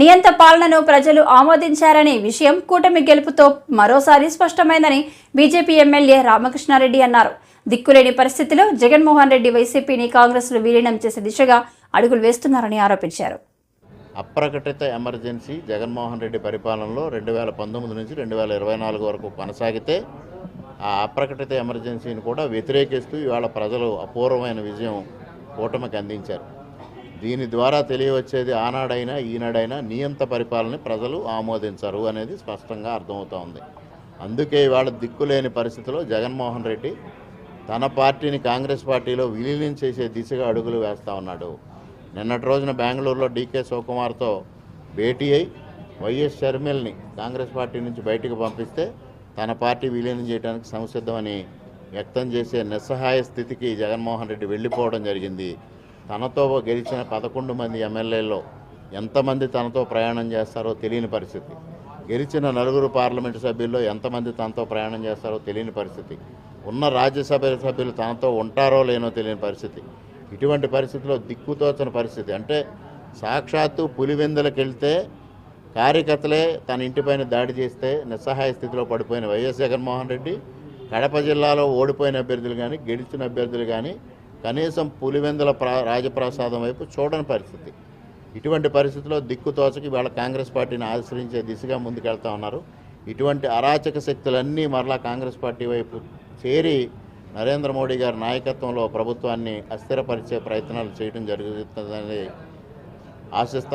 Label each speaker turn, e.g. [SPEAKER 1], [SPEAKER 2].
[SPEAKER 1] నియంత పాలనను ప్రజలు ఆమోదించారనే విషయం కూటమి గెలుపుతో మరోసారి స్పష్టమైందని బీజేపీ ఎమ్మెల్యే రామకృష్ణారెడ్డి అన్నారు. దిక్కులేని పరిస్థితిలో జగన్మోహన్ రెడ్డి వైసీపీని కాంగ్రెస్లో విలీనం చేసే దిశగా అడుగులు వేస్తున్నారని ఆరోపించారు.
[SPEAKER 2] అప్రకటిత ఎమర్జెన్సీ జగన్మోహన్ రెడ్డి పరిపాలనలో రెండు వేల పంతొమ్మిది నుంచి రెండు వేల ఇరవై నాలుగు వరకు కొనసాగితే ఆ అప్రకటిత ఎమర్జెన్సీని కూడా వ్యతిరేకిస్తూ ఇవాళ ప్రజలు అపూర్వమైన విజయం కూటమికి అందించారు. దీని ద్వారా తెలియవచ్చేది ఆనాడైనా ఈనాడైనా నియంత పరిపాలన ప్రజలు ఆమోదించరు అనేది స్పష్టంగా అర్థమవుతా ఉంది అందుకే ఇవాళ దిక్కులేని పరిస్థితిలో జగన్మోహన్ రెడ్డి తన పార్టీని కాంగ్రెస్ పార్టీలో విలీనం చేసే దిశగా అడుగులు వేస్తూ ఉన్నాడు. నిన్నటి రోజున బెంగళూరులో డీకే శివకుమార్తో భేటీ అయి వైఎస్ షర్మిల్ని కాంగ్రెస్ పార్టీ నుంచి బయటకు పంపిస్తే తన పార్టీ విలీనం చేయడానికి సంసిద్ధమని వ్యక్తం చేసే నిస్సహాయ స్థితికి జగన్మోహన్ రెడ్డి వెళ్ళిపోవడం జరిగింది. తనతో గెలిచిన పదకొండు మంది ఎమ్మెల్యేలో ఎంతమంది తనతో ప్రయాణం చేస్తారో తెలియని పరిస్థితి. గెలిచిన నలుగురు పార్లమెంటు సభ్యుల్లో ఎంతమంది తనతో ప్రయాణం చేస్తారో తెలియని పరిస్థితి. ఉన్న రాజ్యసభ సభ్యులు తనతో ఉంటారో లేనో తెలియని పరిస్థితి. ఇటువంటి పరిస్థితిలో దిక్కుతోచిన పరిస్థితి. అంటే సాక్షాత్తు పులివెందులకెళ్తే కార్యకర్తలే తన ఇంటిపైన దాడి చేస్తే నిస్సహాయ స్థితిలో పడిపోయిన వైఎస్ జగన్మోహన్ రెడ్డి కడప జిల్లాలో ఓడిపోయిన అభ్యర్థులు కానీ గెలిచిన అభ్యర్థులు కానీ కనీసం పులివెందుల ప్రా రాజప్రసాదం వైపు చూడని పరిస్థితి. ఇటువంటి పరిస్థితిలో దిక్కుతోచకి వాళ్ళ కాంగ్రెస్ పార్టీని ఆశ్రయించే దిశగా ముందుకెళ్తా ఉన్నారు. ఇటువంటి అరాచక శక్తులన్నీ మరలా కాంగ్రెస్ పార్టీ వైపు చేరి నరేంద్ర మోడీ గారి నాయకత్వంలో ప్రభుత్వాన్ని అస్థిరపరిచే ప్రయత్నాలు చేయడం జరుగుతుందని ఆశిస్తాం